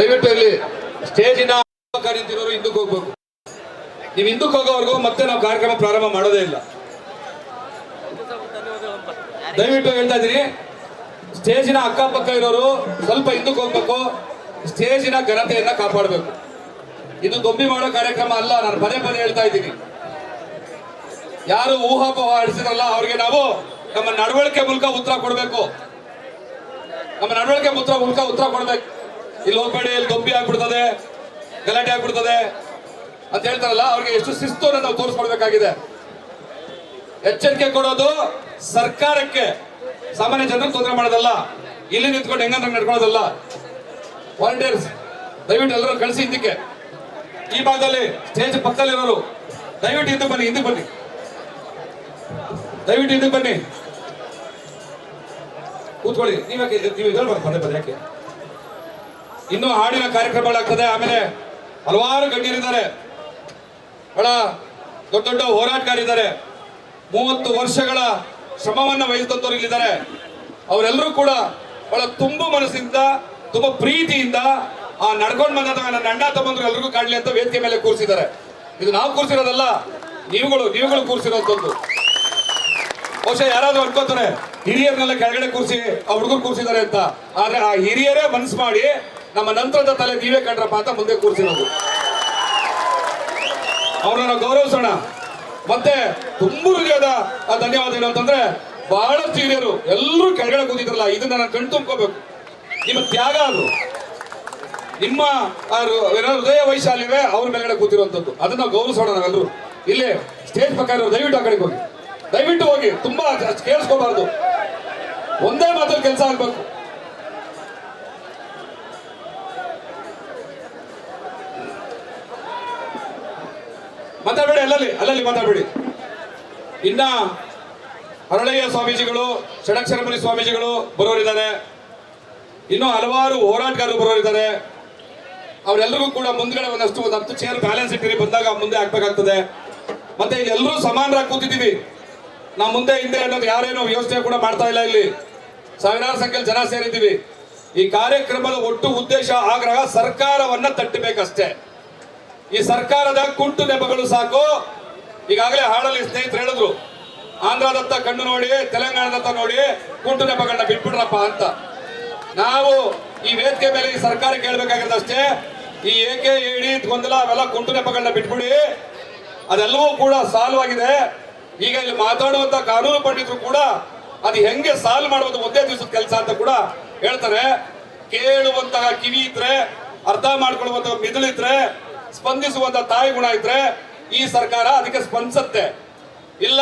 ದಯವಿಟ್ಟು ಇಲ್ಲಿ ಸ್ಟೇಜಿನ ಕಾರ್ಯಂತಿರೋರು ಹಿಂದಕ್ಕೆ ಹೋಗ್ಬೇಕು. ನೀವು ಹಿಂದಕ್ಕೆ ಹೋಗೋವರೆಗೂ ಮತ್ತೆ ನಾವು ಕಾರ್ಯಕ್ರಮ ಪ್ರಾರಂಭ ಮಾಡೋದೇ ಇಲ್ಲ. ದಯವಿಟ್ಟು ಹೇಳ್ತಾ ಇದ್ದೀನಿ, ಸ್ಟೇಜಿನ ಅಕ್ಕಪಕ್ಕ ಇರೋರು ಸ್ವಲ್ಪ ಹಿಂದಕ್ಕೆ ಹೋಗ್ಬೇಕು, ಸ್ಟೇಜಿನ ಘನತೆಯನ್ನ ಕಾಪಾಡಬೇಕು. ಇದು ದೊಂಬಿ ಮಾಡೋ ಕಾರ್ಯಕ್ರಮ ಅಲ್ಲ, ನಾನು ಪದೇ ಪದೇ ಹೇಳ್ತಾ ಇದ್ದೀನಿ. ಯಾರು ಊಹಾಪೋಹ ಆಡಿಸಿದ್ರಲ್ಲ, ಅವ್ರಿಗೆ ನಾವು ನಮ್ಮ ನಡವಳಿಕೆ ಮೂಲಕ ಉತ್ತರ ಕೊಡಬೇಕು. ನಮ್ಮ ನಡವಳಿಕೆ ಮೂಲಕ ಉತ್ತರ ಕೊಡ್ಬೇಕು. ಇಲ್ಲಿ ಹೋಗ್ಬೇಡಿ ಇಲ್ಲಿ ದೊಂಬಿ ಆಗ್ಬಿಡ್ತದೆ, ಗಲಾಟೆ ಆಗ್ಬಿಡ್ತದೆ ಅಂತ ಹೇಳ್ತಾರಲ್ಲ, ಅವ್ರಿಗೆ ಎಷ್ಟು ಶಿಸ್ತು ನಾವು ತೋರಿಸ್ಕೊಡ್ಬೇಕಾಗಿದೆ. ಎಚ್ಚರಿಕೆ ಕೊಡೋದು ಸರ್ಕಾರಕ್ಕೆ. ಸಾಮಾನ್ಯ ಜನರು ತೊಂದರೆ ಮಾಡೋದಲ್ಲ, ಇಲ್ಲಿ ನಿಂತ್ಕೊಂಡು ಹೆಂಗಂದ್ರೆ ನಡ್ಕೊಳ್ಳೋದಲ್ಲ. ವಾಲಂಟಿಯರ್ಸ್ ದಯವಿಟ್ಟು ಎಲ್ಲರೂ ಕಳಿಸಿ ಹಿಂದಕ್ಕೆ. ಈ ಭಾಗದಲ್ಲಿ ಸ್ಟೇಜ್ ಪಕ್ಕದಲ್ಲಿರೋರು, ದಯವಿಟ್ಟು ಹಿಂದೆ ಬನ್ನಿ ಹಿಂದೆ ಬನ್ನಿ. ದಯವಿಟ್ಟು ಹಿಂದೆ ಬನ್ನಿ. ಕೂತ್ಕೊಳ್ಳಿ ನೀವ್ಯಾಕೆ ನೀವು ಹೇಳ್ಬಾರ್ದು ಪದೇ ಪದೇ ಯಾಕೆ? ಇನ್ನು ಹಾಡಿನ ಕಾರ್ಯಕ್ರಮಗಳಾಗ್ತದೆ ಆಮೇಲೆ ಹಲವಾರು ಗಣ್ಯರಿದ್ದಾರೆ. ಬಹಳ ದೊಡ್ಡ ದೊಡ್ಡ ಹೋರಾಟಗಾರಿದ್ದಾರೆ. ಮೂವತ್ತು ವರ್ಷಗಳ ಶ್ರಮವನ್ನು ವಹಿಸಿದಂತವ್ರು ಇಲ್ಲಿದ್ದಾರೆ. ಅವರೆಲ್ಲರೂ ಕೂಡ ಬಹಳ ತುಂಬ ಮನಸ್ಸಿಂದ, ತುಂಬ ಪ್ರೀತಿಯಿಂದ ಆ ನಡ್ಕೊಂಡು ಬಂದಂತ ನನ್ನ ಅಣ್ಣ, ತಮ್ಮಂದ್ರು ಎಲ್ರಿಗೂ ಕಾಣಲಿ ಅಂತ ವೇದಿಕೆ ಮೇಲೆ ಕೂರಿಸಿದ್ದಾರೆ. ಇದು ನಾವು ಕೂರಿಸಿರೋದಲ್ಲ, ನೀವುಗಳು ನೀವುಗಳು ಕೂರಿಸಿರೋದ್ದು ಬಹುಶಃ ಯಾರಾದ್ರೂ ಅನ್ಕೋತಾರೆ ಹಿರಿಯರನ್ನೆಲ್ಲ ಕೆಳಗಡೆ ಕೂರಿಸಿ, ಆ ಹುಡುಗರು ಕೂರಿಸಿದ್ದಾರೆ ಅಂತ. ಆದ್ರೆ ಆ ಹಿರಿಯರೇ ಮನಸ್ಸು ಮಾಡಿ ನಮ್ಮ ನಂತರದ ತಲೆ ನೀವೇ ಕಂಡ್ರಪ್ಪ ಅಂತ ಮುಂದೆ ಕೂರಿಸಿರೋದು ಅವರನ್ನ ಗೌರವಿಸೋಣ. ಮತ್ತೆ ತುಂಬು ಹೃದಯದ ಧನ್ಯವಾದ ಏನು ಅಂತಂದ್ರೆ ಬಹಳಷ್ಟು ಹಿರಿಯರು ಎಲ್ಲರೂ ಕೆಳಗಡೆ ಕೂತಿದ್ರಲ್ಲ, ಇದನ್ನ ನಾನು ಕಣ್ ತುಂಬ್ಕೋಬೇಕು. ನಿಮ್ಮ ತ್ಯಾಗ ಅದು. ನಿಮ್ಮ ಹೃದಯ ವೈಶಾಲ್ಯವೇ ಅವ್ರ ಮೇಲ್ಗಡೆ ಕೂತಿರುವಂತದ್ದು ಅದನ್ನ ಗೌರವಿಸೋಣ ನಾವೆಲ್ಲರೂ. ಇಲ್ಲಿ ಸ್ಟೇಜ್ ಪಕ್ಕ ದಯವಿಟ್ಟು ಆ ಕಡೆಗೆ ಹೋಗಿ. ದಯವಿಟ್ಟು ಹೋಗಿ. ತುಂಬಾ ಕೇಳಿಸ್ಕೋಬಾರ್ದು. ಒಂದೇ ಮಾತಲ್ಲಿ ಕೆಲಸ ಆಗ್ಬೇಕು. ಮಾತಾಡಬೇಡಿ, ಅಲ್ಲಲ್ಲಿ ಅಲ್ಲಲ್ಲಿ ಮಾತಾಡಬೇಡಿ. ಇನ್ನ ಹರಳಯ್ಯ ಸ್ವಾಮೀಜಿಗಳು ಷಡಕ್ಷರಮುನಿ ಸ್ವಾಮೀಜಿಗಳು ಬರೋರಿದ್ದಾರೆ ಇನ್ನು ಹಲವಾರು ಹೋರಾಟಗಾರರು ಬರೋರಿದ್ದಾರೆ ಅವರೆಲ್ಲರಿಗೂ ಕೂಡ ಮುಂದ್ಗಡೆ ಒಂದಷ್ಟು, ಒಂದು ಹತ್ತು ಚೇರ್ ಬ್ಯಾಲೆನ್ಸ್ ಇಟ್ಟಿರಿ, ಬಂದಾಗ ಮುಂದೆ ಹಾಕ್ಬೇಕಾಗ್ತದೆ. ಮತ್ತೆ ಎಲ್ಲರೂ ಸಮಾನರಾಗಿ ಕೂತಿದ್ದೀವಿ. ನಾವು ಮುಂದೆ, ಹಿಂದೆ ಅನ್ನೋದು ಯಾರೇನೋ ವ್ಯವಸ್ಥೆ ಕೂಡ ಮಾಡ್ತಾ ಇಲ್ಲ ಇಲ್ಲಿ. ಸಾವಿರಾರು ಸಂಖ್ಯೆಯಲ್ಲಿ ಜನ ಸೇರಿದ್ದೀವಿ. ಈ ಕಾರ್ಯಕ್ರಮದ ಒಟ್ಟು ಉದ್ದೇಶ, ಆಗ್ರಹ ಸರ್ಕಾರವನ್ನ ತಟ್ಟಬೇಕಷ್ಟೇ. ಈ ಸರ್ಕಾರದ ಕುಂಟು ನೆಪಗಳು ಸಾಕು. ಈಗಾಗಲೇ ಹಾಡಲ್ಲಿ ಸ್ನೇಹಿತರು ಹೇಳಿದ್ರು, ಆಂಧ್ರದತ್ತ ಕಣ್ಣು ನೋಡಿ, ತೆಲಂಗಾಣದತ್ತ ನೋಡಿ ಕುಂಟು ನೆಪಗಳನ್ನ ಬಿಟ್ಬಿಡ್ರಪ್ಪ ಅಂತ. ನಾವು ಈ ವೇದಿಕೆ ಮೇಲೆ ಈ ಸರ್ಕಾರ ಕೇಳಬೇಕಾಗಿರೋದಷ್ಟೇ, ಈ ಏಕೆ ಏಡಿ ಗೊಂದಲ, ಅವೆಲ್ಲ ಕುಂಟು ನೆಪಗಳನ್ನ ಬಿಟ್ಬಿಡಿ. ಅದೆಲ್ಲವೂ ಕೂಡ ಸಾಲ್ವ್ ಆಗಿದೆ ಈಗ ಇಲ್ಲಿ ಮಾತಾಡುವಂತ ಕಾನೂನು ಪಂಡಿತರು ಕೂಡ ಅದು ಹೆಂಗೆ ಸಾಲ್ವ್ ಮಾಡುವುದು ಒಂದೇ ದಿವಸದ ಕೆಲಸ ಅಂತ ಕೂಡ ಹೇಳ್ತಾರೆ. ಕೇಳುವಂತಹ ಕಿವಿ ಇದ್ರೆ, ಅರ್ಥ ಮಾಡ್ಕೊಳ್ಳುವಂತಹ ಮಿದುಳಿದ್ರೆ ಸ್ಪಂದಿಸುವಂತ ತಾಯಿ ಗುಣ ಇದ್ರೆ ಈ ಸರ್ಕಾರ ಅದಕ್ಕೆ ಸ್ಪಂದಿಸುತ್ತೆ. ಇಲ್ಲ,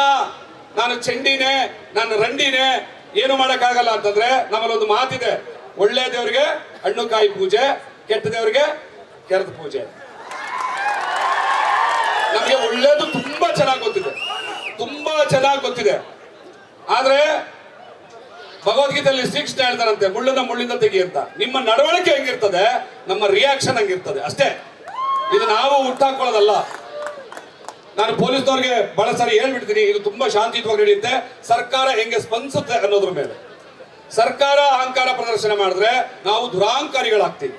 ನಾನು ಚಂಡಿನೇ, ನಾನು ರಂಡಿನೇ ಏನು ಮಾಡೋಕ್ಕಾಗಲ್ಲ ಅಂತಂದ್ರೆ ನಮ್ಮಲ್ಲಿ ಒಂದು ಮಾತಿದೆ. ಒಳ್ಳೆ ದೇವರಿಗೆ ಹಣ್ಣು ಕಾಯಿ ಪೂಜೆ, ಕೆಟ್ಟ ದೇವರಿಗೆ ಕೆರೆದ ಪೂಜೆ. ನಮಗೆ ಒಳ್ಳೇದು ತುಂಬಾ ಚೆನ್ನಾಗಿ ಗೊತ್ತಿದೆ. ತುಂಬಾ ಚೆನ್ನಾಗಿ ಗೊತ್ತಿದೆ. ಆದ್ರೆ ಭಗವದ್ಗೀತೆಯಲ್ಲಿ ಶ್ರೀಕೃಷ್ಣ ಹೇಳ್ತಾರಂತೆ ಮುಳ್ಳನ್ನ ಮುಳ್ಳಿಂದ ತೆಗಿ ಅಂತ. ನಿಮ್ಮ ನಡವಳಿಕೆ ಹೆಂಗಿರ್ತದೆ, ನಮ್ಮ ರಿಯಾಕ್ಷನ್ ಹಂಗಿರ್ತದೆ, ಅಷ್ಟೇ. ಇದು ನಾವು ಹುಟ್ಟಾಕೊಳ್ಳೋದಲ್ಲ. ನಾನು ಪೊಲೀಸ್ನವ್ರಿಗೆ ಬಹಳ ಸಾರಿ ಹೇಳ್ಬಿಡ್ತೀನಿ, ಇದು ತುಂಬಾ ಶಾಂತಿಯುತವಾಗಿ ನಡೆಯುತ್ತೆ. ಸರ್ಕಾರ ಹೆಂಗೆ ಸ್ಪಂದಿಸುತ್ತೆ ಅನ್ನೋದ್ರ ಮೇಲೆ. ಸರ್ಕಾರ ಅಹಂಕಾರ ಪ್ರದರ್ಶನ ಮಾಡಿದ್ರೆ ನಾವು ದುರಾಂಕಾರಿಗಳಾಗ್ತೀವಿ.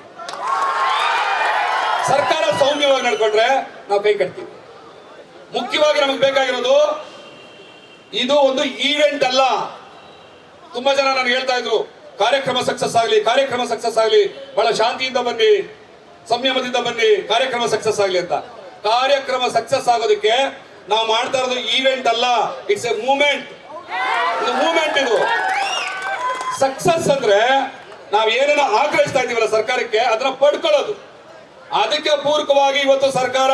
ಸರ್ಕಾರ ಸೌಮ್ಯವಾಗಿ ನಡ್ಕೊಂಡ್ರೆ ನಾವು ಕೈ ಕಟ್ತೀವಿ. ಮುಖ್ಯವಾಗಿ ನಮಗೆ ಬೇಕಾಗಿರೋದು, ಇದು ಒಂದು ಈವೆಂಟ್ ಅಲ್ಲ. ತುಂಬಾ ಜನ ನನಗೆ ಹೇಳ್ತಾ ಇದ್ರು, ಕಾರ್ಯಕ್ರಮ ಸಕ್ಸಸ್ ಆಗಲಿ, ಕಾರ್ಯಕ್ರಮ ಸಕ್ಸಸ್ ಆಗಲಿ, ಬಹಳ ಶಾಂತಿಯಿಂದ ಬನ್ನಿ. ಸಂಯಮದಿಂದ ಬನ್ನಿ, ಕಾರ್ಯಕ್ರಮ ಸಕ್ಸಸ್ ಆಗಲಿ ಅಂತ. ಕಾರ್ಯಕ್ರಮ ಸಕ್ಸಸ್ ಆಗೋದಕ್ಕೆ ನಾವು ಮಾಡ್ತಾ ಇರೋದು ಈವೆಂಟ್ ಅಲ್ಲ ಇಟ್ಸ್ ಎ ಮೂಮೆಂಟ್ ಮೂಮೆಂಟ್ ಇದು. ಸಕ್ಸಸ್ ಅಂದ್ರೆ ನಾವು ಏನೇನೋ ಆಗ್ರಹಿಸ್ತಾ ಇದೀವಲ್ಲ ಸರ್ಕಾರಕ್ಕೆ, ಅದನ್ನ ಪಡ್ಕೊಳ್ಳೋದು. ಅದಕ್ಕೆ ಪೂರಕವಾಗಿ ಇವತ್ತು ಸರ್ಕಾರ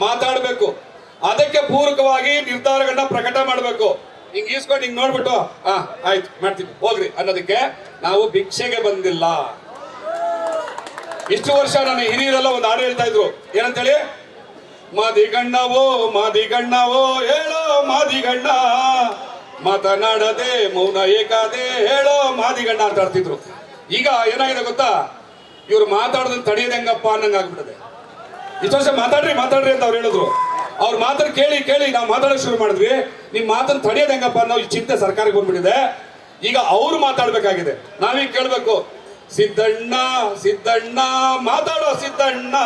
ಮಾತಾಡಬೇಕು. ಅದಕ್ಕೆ ಪೂರಕವಾಗಿ ನಿರ್ಧಾರಗಳನ್ನ ಪ್ರಕಟ ಮಾಡಬೇಕು. ಹಿಂಗ್ ಈಸ್ಕೊಂಡು ಹಿಂಗ್ ನೋಡ್ಬಿಟ್ಟು, ಆ, ಆಯ್ತು, ಮಾಡ್ತೀವಿ. ಹೋಗ್ರಿ ಅನ್ನೋದಕ್ಕೆ ನಾವು ಭಿಕ್ಷೆಗೆ ಬಂದಿಲ್ಲ. ಇಷ್ಟು ವರ್ಷ ನನ್ನ ಹಿರಿಯರೆಲ್ಲ ಒಂದು ಹಾಡು ಹೇಳ್ತಾ ಇದ್ರು. ಏನಂತೇಳಿ? ಮಾದಿಗಣ್ಣ ಓ ಹೇಳೋ ಮಾದಿಗಣ್ಣ. ಮಾತನಾಡದೆ, ಮೌನ ಏಕಾದೆ, ಹೇಳೋ ಮಾದಿಗಣ್ಣ ಅಂತ ಆಡ್ತಿದ್ರು ಈಗ ಏನಾಗಿದೆ ಗೊತ್ತಾ? ಇವ್ರು ಮಾತಾಡೋದನ್ನ ತಡೆಯದಂಗಪ್ಪ ಹೆಂಗಪ್ಪ ಆಗ್ಬಿಡದೆ ಇಷ್ಟು ವರ್ಷ ಮಾತಾಡ್ರಿ ಮಾತಾಡ್ರಿ ಅಂತ ಅವ್ರು ಹೇಳಿದ್ರು. ಅವ್ರ ಮಾತನ್ನ ಕೇಳಿ ಕೇಳಿ ನಾವು ಮಾತಾಡೋಕೆ ಶುರು ಮಾಡಿದ್ವಿ. ನಿಮ್ ಮಾತನ್ನ ತಡೆಯದಂಗಪ್ಪ ಹೆಂಗಪ್ಪ ಅನ್ನೋ ಚಿಂತೆ ಸರ್ಕಾರಕ್ಕೆ ಬಂದ್ಬಿಟ್ಟಿದೆ. ಈಗ ಅವ್ರು ಮಾತಾಡ್ಬೇಕಾಗಿದೆ. ನಾವೀಗ ಕೇಳ್ಬೇಕು ಸಿದ್ದಣ್ಣ ಸಿದ್ದಣ್ಣ, ಮಾತಾಡೋ ಸಿದ್ದಣ್ಣ.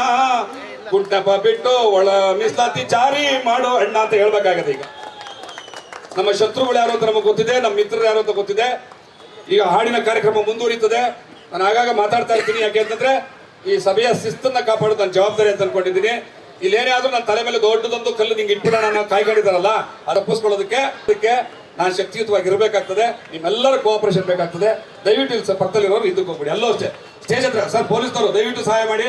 ಕುಂಟಪ್ಪ ಬಿಟ್ಟು ಒಳ ಮೀಸಲಾತಿ ಚಾರಿ ಮಾಡೋ ಅಣ್ಣ ಅಂತ ಹೇಳ್ಬೇಕಾಗತ್ತೆ ಈಗ. ನಮ್ಮ ಶತ್ರುಗಳು ಯಾರು ಅಂತ ನಮಗೆ ಗೊತ್ತಿದೆ, ನಮ್ಮ ಮಿತ್ರರು ಯಾರು ಅಂತ ಗೊತ್ತಿದೆ. ಈಗ ಹಾಡಿನ ಕಾರ್ಯಕ್ರಮ ಮುಂದುವರಿತದೆ ನಾನು ಆಗಾಗ ಮಾತಾಡ್ತಾ ಇರ್ತೀನಿ, ಯಾಕೆ ಅಂತಂದ್ರೆ ಈ ಸಭೆಯ ಶಿಸ್ತನ್ನ ಕಾಪಾಡೋದು ನನ್ನ ಜವಾಬ್ದಾರಿ ಅಂತ ಅನ್ಕೊಂಡಿದ್ದೀನಿ. ಇಲ್ಲೇನೇ ಆದ್ರೂ ನನ್ನ ತಲೆ ಮೇಲೆ ದೊಡ್ಡದೊಂದು ಕಲ್ಲು ನಿಂಗೆ ಇಟ್ಬಿಡೋಣ ಕಾಯ್ಕೊಂಡಿದ್ದಾರಲ್ಲ ಅದು ಅದಕ್ಕೆ ನಾನು ಶಕ್ತಿಯುತವಾಗಿ ಇರಬೇಕಾಗ್ತದೆ ನಿಮ್ಮೆಲ್ಲರ ಕೋಆಪರೇಷನ್ ಬೇಕಾಗ್ತದೆ. ದಯವಿಟ್ಟು ಇಲ್ಲಿ ಪಕ್ಕದಲ್ಲಿರೋರು ಇದಕ್ಕೆ ಹೋಗ್ಬಿಡಿ. ಎಲ್ಲೋ ಅಷ್ಟೇ. ಸ್ಟೇಜ್ ಹತ್ರ, ಸರ್, ಪೊಲೀಸ್ನವರು, ದಯವಿಟ್ಟು ಸಹಾಯ ಮಾಡಿ.